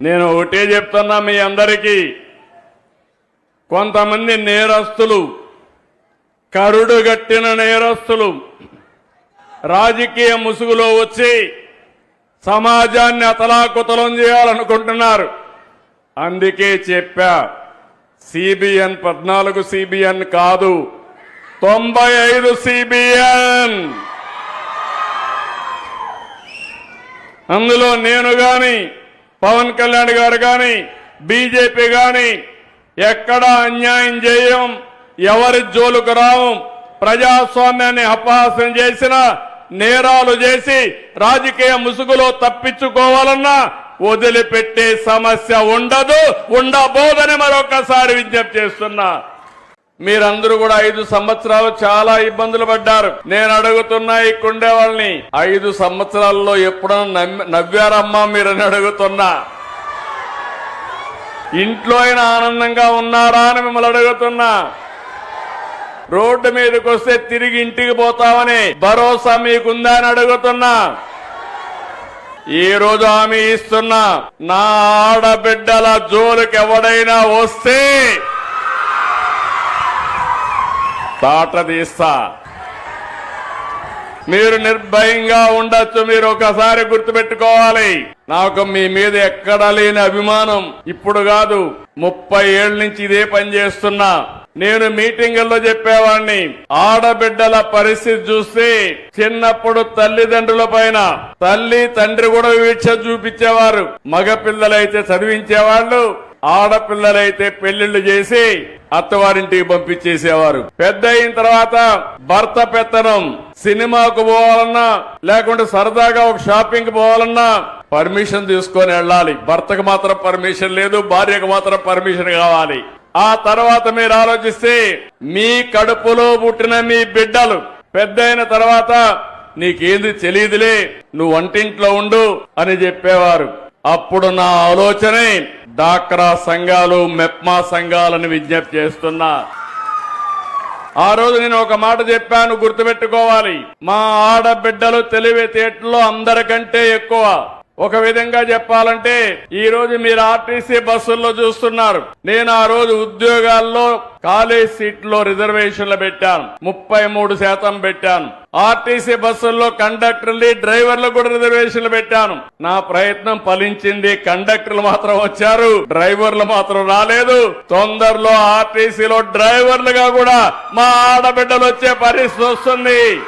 నేను ఒకటే చెప్తున్నా మీ అందరికీ. కొంతమంది నేరస్తులు కరుడుగట్టిన నేరస్తులు రాజకీయ ముసుగులో వచ్చి సమాజాన్ని అతలాకుతలం చేయాలనుకుంటున్నారు. అందుకే చెప్పా సిబిఎన్ పద్నాలుగు సిబిఎన్ కాదు తొంభై ఐదు సిబిఎన్. అందులో నేను కానీ పవన్ కళ్యాణ్ గారు కానీ బీజేపీ కానీ ఎక్కడా అన్యాయం చేయం ఎవరి జోలుకు రావు ప్రజాస్వామ్యాన్ని అపహాసం చేసిన నేరాలు చేసి రాజకీయ ముసుగులో తప్పించుకోవాలన్నా వదిలిపెట్టే సమస్య ఉండదు ఉండబోదని మరొకసారి విజ్ఞప్తి చేస్తున్నా. మీరందరూ కూడా ఐదు సంవత్సరాలు చాలా ఇబ్బందులు పడ్డారు. నేను అడుగుతున్నా ఇక్కడే వాళ్ళని ఐదు సంవత్సరాల్లో ఎప్పుడన్నా నవ్వారమ్మా మీరని అడుగుతున్నా. ఇంట్లో అయినా ఆనందంగా ఉన్నారా అని మిమ్మల్ని అడుగుతున్నా. రోడ్డు మీదకి వస్తే తిరిగి ఇంటికి పోతామని భరోసా మీకుందా అని అడుగుతున్నా. ఈ రోజు హామీ ఇస్తున్నా. నా ఆడబిడ్డల జోలికి ఎవడైనా వస్తే తాట మీరు నిర్భయంగా ఉండొచ్చు మీరు ఒకసారి గుర్తుపెట్టుకోవాలి. నాకు మీ మీద ఎక్కడా లేని అభిమానం ఇప్పుడు కాదు ముప్పై ఏళ్ళ నుంచి ఇదే పని చేస్తున్నా. నేను మీటింగుల్లో చెప్పేవాడిని ఆడబిడ్డల పరిస్థితి చూస్తే చిన్నప్పుడు తల్లిదండ్రుల పైన తల్లి తండ్రి కూడా వీక్ష చూపించేవారు మగ పిల్లలైతే చదివించేవాళ్ళు ఆడపిల్లలైతే పెళ్ళిళ్ళు చేసి అత్తవారింటికి పంపించేసేవారు. పెద్ద అయిన తర్వాత భర్త పెత్తనం సినిమాకు పోవాలన్నా లేకుంటే సరదాగా ఒక షాపింగ్ పోవాలన్నా పర్మిషన్ తీసుకొని వెళ్ళాలి. భర్తకు మాత్రం పర్మిషన్ లేదు భార్యకు మాత్రం పర్మిషన్ కావాలి. ఆ తర్వాత మీరు ఆలోచిస్తే మీ కడుపులో పుట్టిన మీ బిడ్డలు పెద్ద అయిన తర్వాత నీకేంది తెలియదులే నువ్వు వంటింట్లో ఉండు అని చెప్పేవారు. అప్పుడు నా ఆలోచనే డాక్రా సంఘాలు మెప్మా సంఘాలను విజ్ఞప్తి చేస్తున్నా. ఆ రోజు నేను ఒక మాట చెప్పాను గుర్తుపెట్టుకోవాలి. మా ఆడబిడ్డలు తెలివితేటలో అందరికంటే ఎక్కువ. ఒక విధంగా చెప్పాలంటే ఈ రోజు మీరు ఆర్టీసీ బస్సుల్లో చూస్తున్నారు. నేను ఆ రోజు ఉద్యోగాల్లో కాలేజ్ సీట్లో రిజర్వేషన్లు పెట్టాను. ముప్పై మూడు శాతం పెట్టాను. ఆర్టీసీ బస్సుల్లో కండక్టర్లు డ్రైవర్లు కూడా రిజర్వేషన్లు పెట్టాను. నా ప్రయత్నం ఫలించింది కండక్టర్లు మాత్రం వచ్చారు డ్రైవర్లు మాత్రం రాలేదు. తొందరలో ఆర్టీసీలో డ్రైవర్లుగా కూడా మా ఆడబిడ్డలు వచ్చే పరిస్థితి వస్తుంది.